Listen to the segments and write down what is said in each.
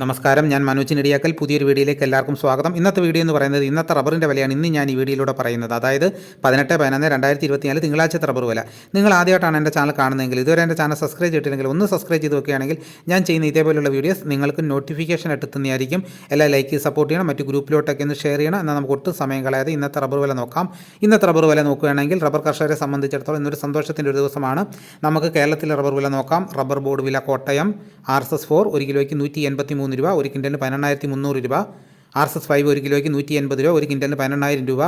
നമസ്കാരം. ഞാൻ മനോജ് നെടിയാക്കൽ പുതിയൊരു വീഡിയോയിലേക്ക് എല്ലാവർക്കും സ്വാഗതം. ഇന്നത്തെ വീഡിയോ എന്ന് പറയുന്നത് ഇന്നത്തെ റബ്ബറിന്റെ വിലയാണ് ഇന്ന് ഞാൻ ഈ വീഡിയോയിലൂടെ പറയുന്നത്. അതായത് പതിനെട്ട് പതിനൊന്ന് രണ്ടായിരത്തി ഇരുപത്തിനാല് തിങ്കളാഴ്ചത്തെ റബ്ബർ വില. നിങ്ങൾ ആദ്യമായിട്ടാണ് എന്റെ ചാനൽ കാണുന്നതെങ്കിൽ ഇതുവരെ എന്റെ ചാനൽ സബ്സ്ക്രൈബ് ചെയ്തിട്ടില്ലെങ്കിൽ ഒന്ന് സബ്സ്ക്രൈബ് ചെയ്ത് വെക്കുകയാണെങ്കിൽ ഞാൻ ചെയ്യുന്ന ഇതേപോലുള്ള വീഡിയോസ് നിങ്ങൾക്ക് നോട്ടിഫിക്കേഷൻ എത്തുന്നതായിരിക്കും. എല്ലാ ലൈക്ക് സപ്പോർട്ട് ചെയ്യണം. മറ്റ് ഗ്രൂപ്പിലോട്ടൊക്കെ ഒന്ന് ഷെയർ ചെയ്യണം. എന്നാൽ നമുക്ക് ഒട്ടും സമയം കളയാതെ ഇന്നത്തെ റബ്ബർ വില നോക്കാം. ഇന്നത്തെ റബ്ബർ വില നോക്കുകയാണെങ്കിൽ റബ്ബർ കർഷകരെ സംബന്ധിച്ചിടത്തോളം ഇന്നൊരു സന്തോഷത്തിന്റെ ഒരു ദിവസമാണ്. നമുക്ക് കേരളത്തിലെ റബ്ബർ വില നോക്കാം. റബ്ബർ ബോർഡ് വില Kottayam R S S four ഒരു കിലോയ്ക്ക് നൂറ്റി എൺപത്തി മൂന്ന് രൂപ ഒരു കിൻഡലിന് പതിനെണ്ണായിരത്തി മുന്നൂറ് രൂപ. ആർ എസ് എസ് ഫൈവ് ഒരു കിലോയ്ക്ക് നൂറ്റി എൺപത് രൂപ ഒരു കിൻഡലിന് പതിനെണ്ണായിരം രൂപ.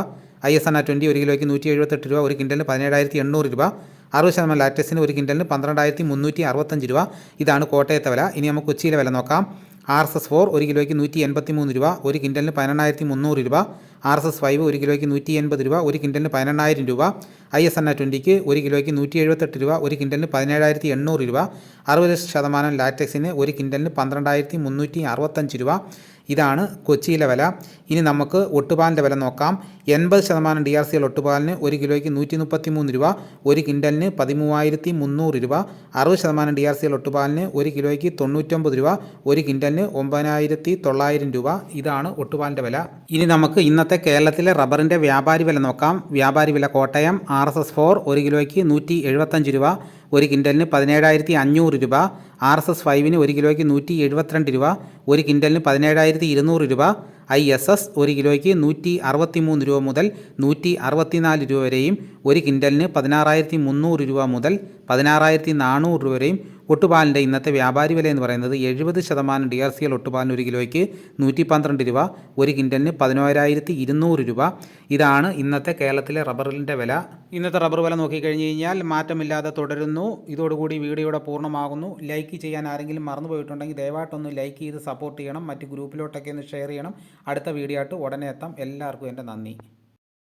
I S N R twenty ഒരു കിലോയ്ക്ക് നൂറ്റി എഴുപത്തെട്ട് രൂപ ഒരു കിൻഡലിന് പതിനേഴായിരത്തി എണ്ണൂറ് രൂപ. അറുപത് ശതമാനം ലാറ്റസിന് ഒരു കിൻഡലിന് പന്ത്രണ്ടായിരത്തി മുന്നൂറ്റി അറുപത്തഞ്ച് രൂപ. ഇതാണ് കോട്ടയത്തെ വില. ഇനി നമുക്ക് കൊച്ചിയിലെ വില നോക്കാം. ആർ എസ് എസ് ഫോർ ഒരു കിലോയ്ക്ക് നൂറ്റി എൺപത്തി മൂന്ന് രൂപ ഒരു കിൻഡലിന് പതിനെണ്ണായിരത്തി മുന്നൂറ് രൂപ ആർ എസ് എസ് ഫൈവ് ഒരു കിലോയ്ക്ക് നൂറ്റി എൺപത് രൂപ ഒരു കിൻഡലിന് പതിനെണ്ണായിരം രൂപ ഐ എസ് എൻ ആ ട്വന്റിക്ക് ഒരു കിലോയ്ക്ക് നൂറ്റി എഴുപത്തെട്ട് രൂപ ഒരു കിൻഡലിന് പതിനേഴായിരത്തി എണ്ണൂറ് രൂപ അറുപത് ശതമാനം ലാറ്റക്സിന് ഒരു കിൻഡലിന് പന്ത്രണ്ടായിരത്തി മുന്നൂറ്റി അറുപത്തഞ്ച് രൂപ ഇതാണ് കൊച്ചിയിലെ വില. ഇനി നമുക്ക് ഒട്ടുപാലിന്റെ വില നോക്കാം. എൺപത് ശതമാനം ഡി ആർ സി എൽ ഒട്ടുപാലിന് ഒരു കിലോയ്ക്ക് നൂറ്റി മുപ്പത്തി മൂന്ന് രൂപ ഒരു കിൻഡലിന് പതിമൂവായിരത്തി മുന്നൂറ് രൂപ. അറുപത് ശതമാനം ഡി ആർ സി എൽ ഒട്ടുപാലിന് ഒരു കിലോയ്ക്ക് തൊണ്ണൂറ്റൊമ്പത് രൂപ ഒരു കിൻഡലിന് ഒമ്പതിനായിരത്തി തൊള്ളായിരം രൂപ. ഇതാണ് ഒട്ടുപാലിന്റെ വില. ഇനി നമുക്ക് ഇന്നത്തെ കേരളത്തിലെ റബ്ബറിന്റെ വ്യാപാരി വില നോക്കാം. വ്യാപാരി വില Kottayam R S S four ഒരു കിലോയ്ക്ക് നൂറ്റി എഴുപത്തഞ്ച് രൂപ ഒരു കിൻഡലിന് പതിനേഴായിരത്തി അഞ്ഞൂറ് രൂപ. ആർ എസ് എസ് ഫൈവിന് ഒരു കിലോയ്ക്ക് നൂറ്റി എഴുപത്തിരണ്ട് രൂപ. ഒരു കിൻഡലിന് പതിനേഴായിരത്തി ഇരുന്നൂറ് രൂപ. ഐ എസ് എസ് ഒരു കിലോയ്ക്ക് നൂറ്റി അറുപത്തി മൂന്ന് രൂപ മുതൽ നൂറ്റി അറുപത്തിനാല് രൂപ വരെയും ഒരു കിൻഡലിന് പതിനാറായിരത്തി മുന്നൂറ് രൂപ മുതൽ പതിനാറായിരത്തി നാനൂറ് രൂപ വരെയും ഒട്ടുപാലിന്റെ ഇന്നത്തെ വ്യാപാരി വില എന്ന് പറയുന്നത് എഴുപത് ശതമാനം ഡി ആർ സി എൽ ഒട്ടുപാലിന് ഒരു കിലോയ്ക്ക് നൂറ്റി പന്ത്രണ്ട് രൂപ ഒരു കിൻഡലിന് പതിനോരായിരത്തി ഇരുന്നൂറ് രൂപ. ഇതാണ് ഇന്നത്തെ കേരളത്തിലെ റബ്ബറിന്റെ വില. ഇന്നത്തെ റബ്ബർ വില നോക്കിക്കഴിഞ്ഞ് കഴിഞ്ഞാൽ മാറ്റമില്ലാതെ തുടരുന്നു. ഇതോടുകൂടി വീഡിയോയുടെ പൂർണമാകുന്നു. ലൈക്ക് ചെയ്യാൻ ആരെങ്കിലും മറന്നുപോയിട്ടുണ്ടെങ്കിൽ ദയവായിട്ടൊന്ന് ലൈക്ക് ചെയ്ത് സപ്പോർട്ട് ചെയ്യണം. മറ്റ് ഗ്രൂപ്പിലോട്ടൊക്കെ ഒന്ന് ഷെയർ ചെയ്യണം. അടുത്ത വീഡിയോ ആയിട്ട് ഉടനെ എത്താം. എല്ലാവർക്കും എന്റെ നന്ദി.